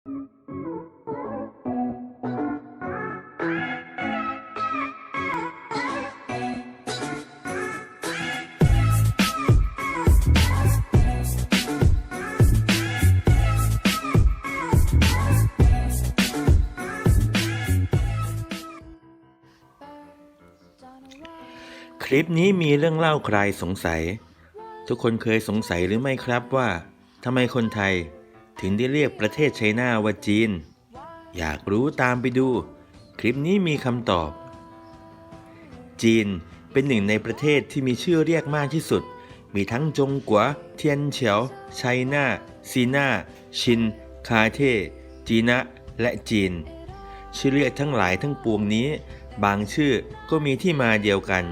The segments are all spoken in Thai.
คลิปนี้มีเรื่องเล่าใครสงสัย ทุกคนเคยสงสัยหรือไม่ครับว่าทำไมคนไทย ถึงได้เรียกประเทศไชน่าว่าจีน อยากรู้ตามไปดู คลิปนี้มีคำตอบ จีนเป็นหนึ่งในประเทศที่มีชื่อเรียกมากที่สุด มีทั้งจงกัว เทียนเฉียวไชน่าซีน่า ชิน คาเท จีนะ และจีน ชื่อเรียกทั้งหลายทั้งปวงนี้ บางชื่อก็มีที่มาเดียวกัน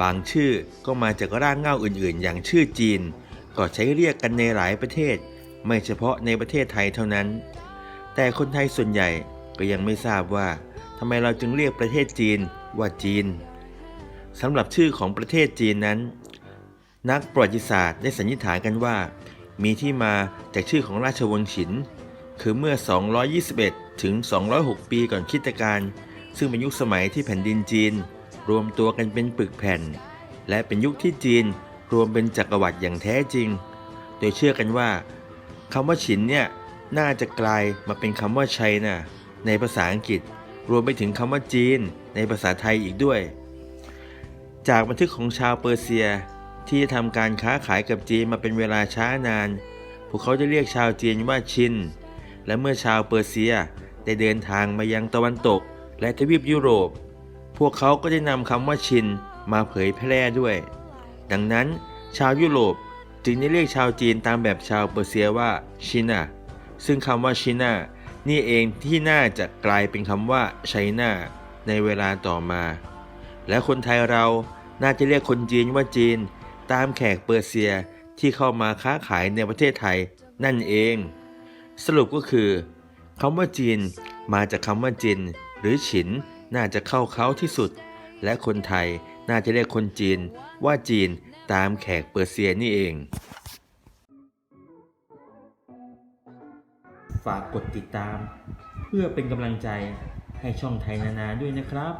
บางชื่อก็มาจากรากเหง้าอื่นๆ อย่างชื่อจีน ก็ใช้เรียกกันในหลายประเทศ ไม่เฉพาะในประเทศไทยเท่านั้น แต่คนไทยส่วนใหญ่ก็ยังไม่ทราบว่าทำไมเราจึงเรียกประเทศจีนว่าจีนสำหรับชื่อของประเทศจีนนั้น นักประวัติศาสตร์ได้สันนิษฐานกันว่า มีที่มาจากชื่อของราชวงศ์ฉิน คือเมื่อ 221 ถึง 206 ปีก่อนคริสตกาลซึ่งเป็นยุคสมัยที่แผ่นดินจีน รวมตัวกันเป็นปึกแผ่น และเป็นยุคที่จีนรวมเป็นจักรวรรดิอย่างแท้จริง โดยเชื่อกันว่า คำว่าฉินเนี่ยน่าจะกลายมาเป็นคำว่าไชน่ะในภาษาอังกฤษ รวมไปถึงคำว่าจีน ในภาษาไทยอีกด้วย จากบันทึกของชาวเปอร์เซียที่ทำการค้าขายกับจีนมาเป็นเวลาช้านาน พวกเขาจะเรียกชาวจีนว่าชิน และเมื่อชาวเปอร์เซียได้เดินทางมายังตะวันตก และทวีปยุโรป พวกเขาก็ได้นำคำว่าชินมาเผยแพร่ด้วย ดังนั้นชาวยุโรป จึงได้เรียกชาวจีนตามแบบชาวเปอร์เซียว่าชินาซึ่งคำว่าชินานี่เองที่น่าจะกลายเป็นคำว่าไชน่าในเวลาต่อมา และคนไทยเราน่าจะเรียกคนจีนว่าจีน ตามแขกเปอร์เซียที่เข้ามาค้าขายในประเทศไทยนั่นเอง สรุปก็คือคำว่าจีนมาจากคำว่าจิน หรือฉินน่าจะเข้าเขาที่สุด และคนไทยน่าจะเรียกคนจีนว่าจีน ตามแขกเปอร์เซียนี่เอง ฝากกดติดตาม เพื่อเป็นกำลังใจให้ช่องไทยนานาด้วยนะครับ